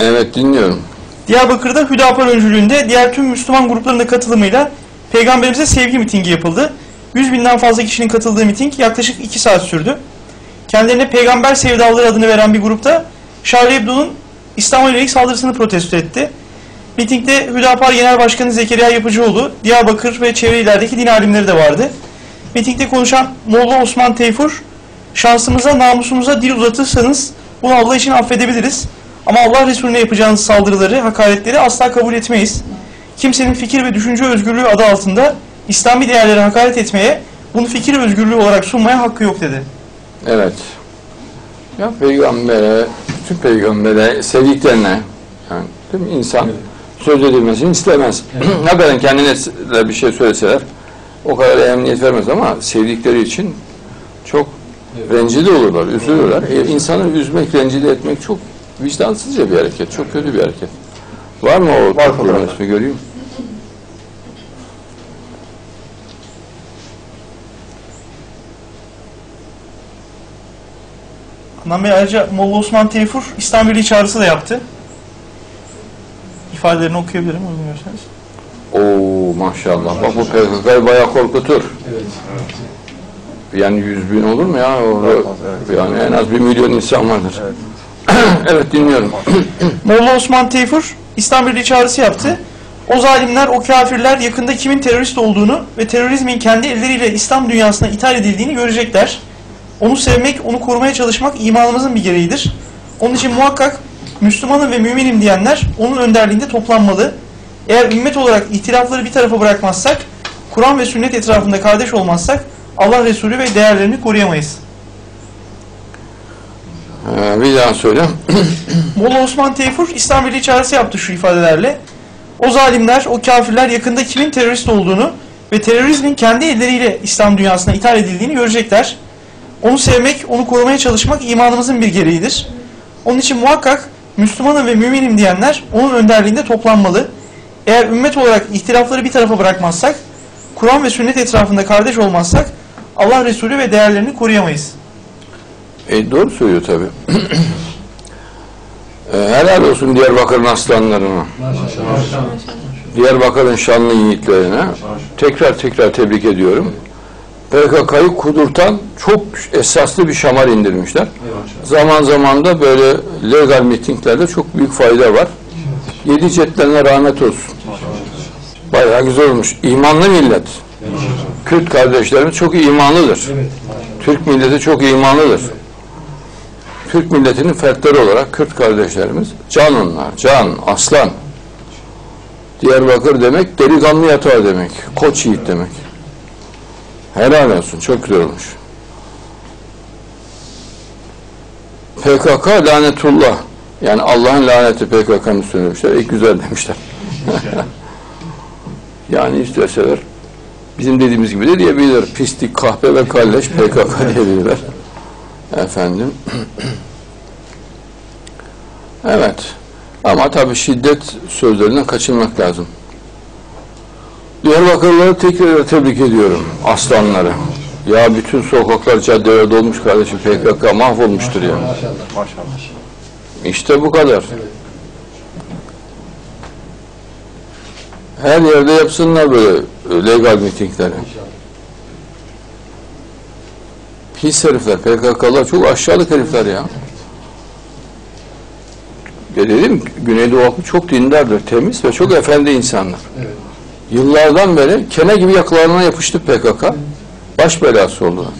Evet dinliyorum. Diyarbakır'da Hüdapar öncülüğünde diğer tüm Müslüman gruplarının da katılımıyla Peygamberimize sevgi mitingi yapıldı. 100 binden fazla kişinin katıldığı miting yaklaşık 2 saat sürdü. Kendilerine Peygamber Sevdalıları adını veren bir grupta Charlie Hebdo'nun İslam'a yönelik saldırısını protesto etti. Mitingde Hüdapar Genel Başkanı Zekeriya Yapıcıoğlu, Diyarbakır ve çevre illerdeki din alimleri de vardı. Mitingde konuşan Molla Osman Teyfur, şansımıza, namusumuza dil uzatırsanız bunu Allah için affedebiliriz. Ama Allah Resulüne yapacağınız saldırıları, hakaretleri asla kabul etmeyiz. Kimsenin fikir ve düşünce özgürlüğü adı altında İslami değerlere hakaret etmeye, bunu fikir özgürlüğü olarak sunmaya hakkı yok dedi. Evet. Ya peygambere, bütün peygambere, sevdiklerine yani değil mi? insan söz edilmesini istemez. ne kadar kendine bir şey söyleseler o kadar emniyet vermez ama sevdikleri için çok rencide olurlar, üzülürler. E, insanı üzmek, rencide etmek çok vicdansızca bir hareket, çok kötü bir hareket. Var mı o Var topluluğun ismi göreyim? Adnan Bey ayrıca Molla Osman Teyfur İslam Birliği çağrısı da yaptı. İfadelerini okuyabilirim uygun görürseniz. Oo maşallah. Bak bu PKK'yı bayağı korkutur. Yani yüz bin olur mu ya? Orada, Evet. yani en az bir milyon insan vardır. Evet, dinliyorum. Molla Osman Teyfur İslam Birliği çağrısı yaptı. O zalimler, o kafirler yakında kimin terörist olduğunu ve terörizmin kendi elleriyle İslam dünyasına ithal edildiğini görecekler. Onu sevmek, onu korumaya çalışmak imanımızın bir gereğidir. Onun için muhakkak Müslümanım ve müminim diyenler onun önderliğinde toplanmalı. Eğer ümmet olarak ihtilafları bir tarafa bırakmazsak, Kur'an ve sünnet etrafında kardeş olmazsak Allah Resulü ve değerlerini koruyamayız. Ee, bir daha söyle. Molla Osman Teyfur İslam Birliği çağrısı yaptı şu ifadelerle. O zalimler, o kafirler yakında kimin terörist olduğunu ve terörizmin kendi elleriyle İslam dünyasına ithal edildiğini görecekler. Onu sevmek, onu korumaya çalışmak imanımızın bir gereğidir. Onun için muhakkak Müslümanım ve müminim diyenler onun önderliğinde toplanmalı. Eğer ümmet olarak ihtilafları bir tarafa bırakmazsak, Kur'an ve sünnet etrafında kardeş olmazsak Allah Resulü ve değerlerini koruyamayız. E, doğru söylüyor tabii. e, helal olsun Diyarbakır'ın aslanlarına. Diyarbakır'ın şanlı yiğitlerine tekrar tekrar tebrik ediyorum. PKK'yı kudurtan çok esaslı bir şamar indirmişler. Zaman zaman da böyle legal mitinglerde çok büyük fayda var. Yedi cetlerine rahmet olsun. Bayağı güzel olmuş. İmanlı millet. Kürt kardeşlerimiz çok imanlıdır. Türk milleti çok imanlıdır. Türk milletinin fertleri olarak Kürt kardeşlerimiz can onlar, can, aslan. Diyarbakır demek delikanlı yatağı demek, koç yiğit demek. Helal olsun, çok güzel olmuş. PKK lanetullah. Yani Allah'ın laneti PKK'nın üstüne demişler. İlk güzel demişler. yani isterseler bizim dediğimiz gibi de diyebilirler. Pislik, kahpe ve kalleş PKK diyebilirler. Efendim. evet. Ama tabii şiddet sözlerinden kaçınmak lazım. Diyarbakırlıları tekrar tebrik ediyorum. Aslanları. Ya bütün sokaklar, caddeler dolmuş kardeşim. PKK mahvolmuştur ya. Maşallah. İşte bu kadar. Her yerde yapsınlar böyle legal mitingleri. Pis herifler, PKK'lar çok aşağılık herifler ya. Ya dedim Güneydoğu halkı çok dindardır, temiz ve çok efendi insanlar. Yıllardan beri kene gibi yakalarına yapıştı PKK. Baş belası oldular.